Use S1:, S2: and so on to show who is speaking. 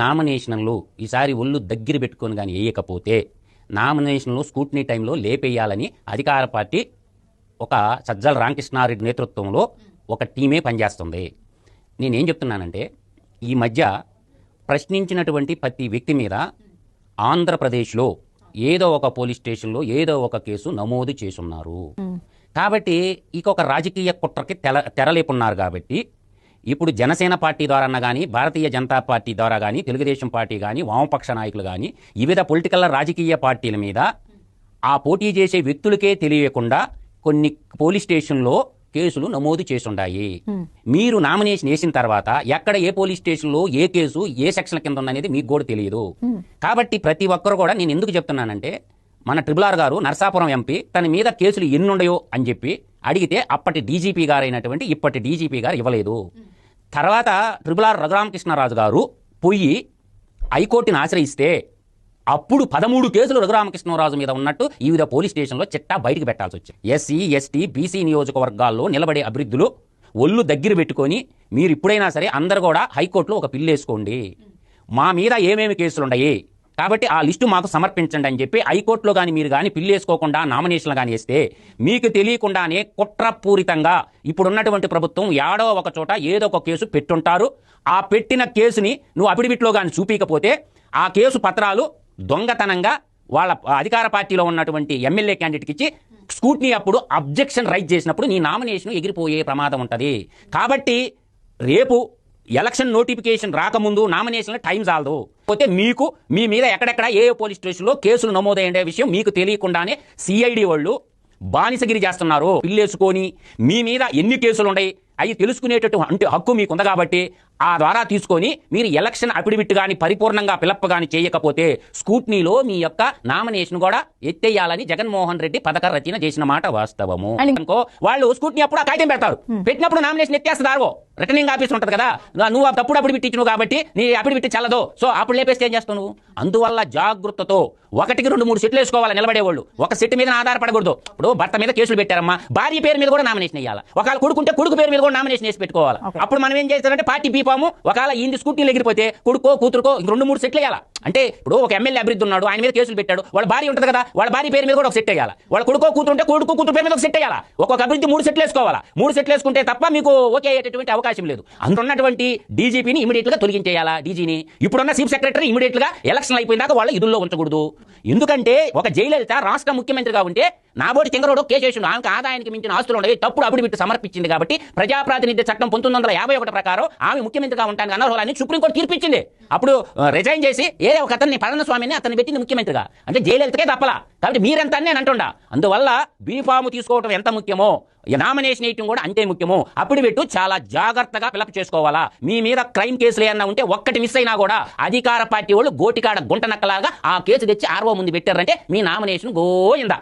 S1: నామినేషన్లు ఈసారి ఒళ్ళు దగ్గర పెట్టుకొని కానీ వేయకపోతే నామినేషన్లు స్కూట్నీ టైంలో లేపేయాలని అధికార పార్టీ ఒక సజ్జల రామకృష్ణారెడ్డి నేతృత్వంలో ఒక టీమే పనిచేస్తుంది. నేనేం చెప్తున్నానంటే ఈ మధ్య ప్రశ్నించినటువంటి ప్రతి వ్యక్తి మీద ఆంధ్రప్రదేశ్లో ఏదో ఒక పోలీస్ స్టేషన్లో ఏదో ఒక కేసు నమోదు చేసున్నారు. కాబట్టి ఇక ఒక రాజకీయ కుట్రకి తెల తెరలేపున్నారు కాబట్టి ఇప్పుడు జనసేన పార్టీ ద్వారా కానీ భారతీయ జనతా పార్టీ ద్వారా కానీ తెలుగుదేశం పార్టీ కానీ వామపక్ష నాయకులు కానీ వివిధ పొలిటికల్ రాజకీయ పార్టీల మీద ఆ పోటీ చేసే వ్యక్తులకే తెలియకుండా కొన్ని పోలీస్ స్టేషన్లో కేసులు నమోదు చేసుండాయి. మీరు నామినేషన్ వేసిన తర్వాత ఎక్కడ ఏ పోలీస్ స్టేషన్లో ఏ కేసు ఏ సెక్షన్ కింద ఉందనేది మీకు కూడా తెలియదు. కాబట్టి ప్రతి ఒక్కరు కూడా నేను ఎందుకు చెప్తున్నానంటే మన ట్రిబుల్ ఆర్ గారు నర్సాపురం ఎంపీ తన మీద కేసులు ఎన్ని ఉన్నాయో అని చెప్పి అడిగితే అప్పటి డీజీపీ గారైనటువంటి ఇప్పటి డీజీపీ గారు ఇవ్వలేదు. తర్వాత ట్రిబుల్ రఘురామకృష్ణరాజు గారు పొయ్యి హైకోర్టుని ఆశ్రయిస్తే అప్పుడు పదమూడు కేసులు రఘురామకృష్ణరాజు మీద ఉన్నట్టు వివిధ పోలీస్ స్టేషన్లో చిట్టా బయటికి పెట్టాల్సి వచ్చింది ఎస్సీ ఎస్టీ బీసీ నియోజకవర్గాల్లో నిలబడే అభివృద్ధులు ఒళ్ళు దగ్గర పెట్టుకొని మీరు ఇప్పుడైనా సరే అందరు కూడా హైకోర్టులో ఒక పిల్లు వేసుకోండి మా మీద ఏమేమి కేసులు ఉన్నాయి కాబట్టి ఆ లిస్టు మాకు సమర్పించండి అని చెప్పి హైకోర్టులో కానీ మీరు కానీ పిల్లేసుకోకుండా నామినేషన్లు కానీ వేస్తే మీకు తెలియకుండానే కుట్రపూరితంగా ఇప్పుడున్నటువంటి ప్రభుత్వం ఏడో ఒక చోట ఏదో ఒక కేసు పెట్టుంటారు. ఆ పెట్టిన కేసుని నువ్వు అఫిడవిట్లో కానీ చూపించకపోతే ఆ కేసు పత్రాలు దొంగతనంగా వాళ్ళ అధికార పార్టీలో ఉన్నటువంటి ఎమ్మెల్యే క్యాండిడేట్కి ఇచ్చి స్కూట్నీ అప్పుడు అబ్జెక్షన్ రైజ్ చేసినప్పుడు నీ నామినేషన్ ఎగిరిపోయే ప్రమాదం ఉంటుంది. కాబట్టి రేపు ఎలక్షన్ నోటిఫికేషన్ రాకముందు నామినేషన్లో టైం చాలదు. పోతే మీకు మీ మీద ఎక్కడెక్కడ ఏ పోలీస్ స్టేషన్లో కేసులు నమోదయ్యే విషయం మీకు తెలియకుండానే సిఐడి వాళ్ళు బానిసగిరి చేస్తున్నారు. పిల్లేసుకొని మీ మీద ఎన్ని కేసులు ఉన్నాయి అవి తెలుసుకునేటట్టు అంటే హక్కు మీకు ఉంది కాబట్టి ఆ ద్వారా తీసుకొని మీరు ఎలక్షన్ అఫిడవిట్ కానీ పరిపూర్ణంగా పిలప్ కానీ చేయకపోతే స్కూట్నీలో మీ యొక్క నామినేషన్ కూడా ఎత్తేయాలని జగన్మోహన్ రెడ్డి పథక రచన చేసిన మాట వాస్తవము. అనుకో వాళ్ళు స్కూట్నీ అప్పుడు కాగితం పెడతారు. పెట్టినప్పుడు నామినేషన్ ఎత్తేస్తారు రిటర్నింగ్ ఆఫీస్ ఉంటుంది కదా. నువ్వు తప్పుడు అప్పుడు పెట్టించు కాబట్టి నీ అప్పుడు పెట్టి చల్లదు. సో అప్పుడు లేపేస్తే ఏం చేస్తావు నువ్వు? అందువల్ల జాగ్రత్తతో ఒకటికి రెండు మూడు సెట్లు వేసుకోవాలి నిలబడేవాళ్ళు. ఒక సెట్ మీద ఆధారపడకూడదు. ఇప్పుడు భర్త మీద కేసులు పెట్టారమ్మా. భార్య పేరు మీద కూడా నామినేషన్ వేయాలి? ఒకవేళ కొడుకుంటే కొడుకు పేరు మీద కూడా నామినేషన్ వేసి పెట్టుకోవాలి. అప్పుడు మనం ఏం చేస్తారంటే పార్టీ బీపాము ఒకవేళ ఈ స్కూటీలు ఎగిరిపోతే కొడుకో కూతురుకో ఇంక రెండు మూడు సెట్లు వేయాలి అంటే ఇప్పుడు ఒక ఎమ్మెల్యే అభివృద్ధి ఉన్నాడు ఆయన మీద కేసులు పెట్టాడు వాళ్ళ భార్య ఉంటుంది కదా వాళ్ళ భార్య పేరు మీద కూడా ఒక సెట్ వేయాలి? వాళ్ళ కొడుకో కూతురు ఉంటే కొడుకు కూతురు పేరు మీద ఒక సెట్ వేయాలి? ఒక్కొక్క అభివృద్ధి మూడు సెట్లు వేసుకోవాలా? మూడు సెట్లు వేసుకుంటే తప్ప మీకు ఓకే అయ్యేటటువంటి అవకాశం లేదు. అందున్నటువంటి డీజీపీని ఇమీడియట్గా తొలగించేయాలా డీజీని? ఇప్పుడున్న చీఫ్ సెక్రటరీ ఇమీడియట్గా ఎలక్షన్ అయిపోయిన దాకా వాళ్ళ ఇదుల్లో ఉంచకూడదు. ఎందుకంటే ఒక జయలలిత రాష్ట్ర ముఖ్యమంత్రిగా ఉంటే నాబోటి చింగరోడు కేసేసిండు ఆమెకు ఆదాయానికి మించిన ఆస్తులు ఉండేవి తప్పుడు అప్పుడు బిట్టు సమర్పించింది కాబట్టి ప్రజాప్రాతినిధ్య చట్టం పంతొమ్మిది వందల యాభై ఒకటి ప్రకారం ఆమె ముఖ్యమంత్రిగా ఉంటానికి అనర్హులని సుప్రీంకోర్టు తీర్పిచ్చింది. అప్పుడు రిజైన్ చేసి ఏదో ఒక అతన్ని పళనిస్వామిని అతన్ని పెట్టింది ముఖ్యమంత్రిగా. అంటే జయలలితకే తప్పలా. కాబట్టి మీరెంత నేను అంటుండా. అందువల్ల బీఫాము తీసుకోవడం ఎంత ముఖ్యమో ఈ నామినేషన్ వేయటం కూడా అంతే ముఖ్యము అప్పుడు పెట్టు చాలా జాగ్రత్తగా ఫిలప్ చేసుకోవాలా. మీ మీద క్రైమ్ కేసులు ఏమన్నా ఉంటే ఒక్కటి మిస్ అయినా కూడా అధికార పార్టీ వాళ్ళు గోటికాడ గుంట నక్కలాగా ఆ కేసు తెచ్చి ఆర్వో ముందు పెట్టారంటే మీ నామినేషన్ గోయిందా.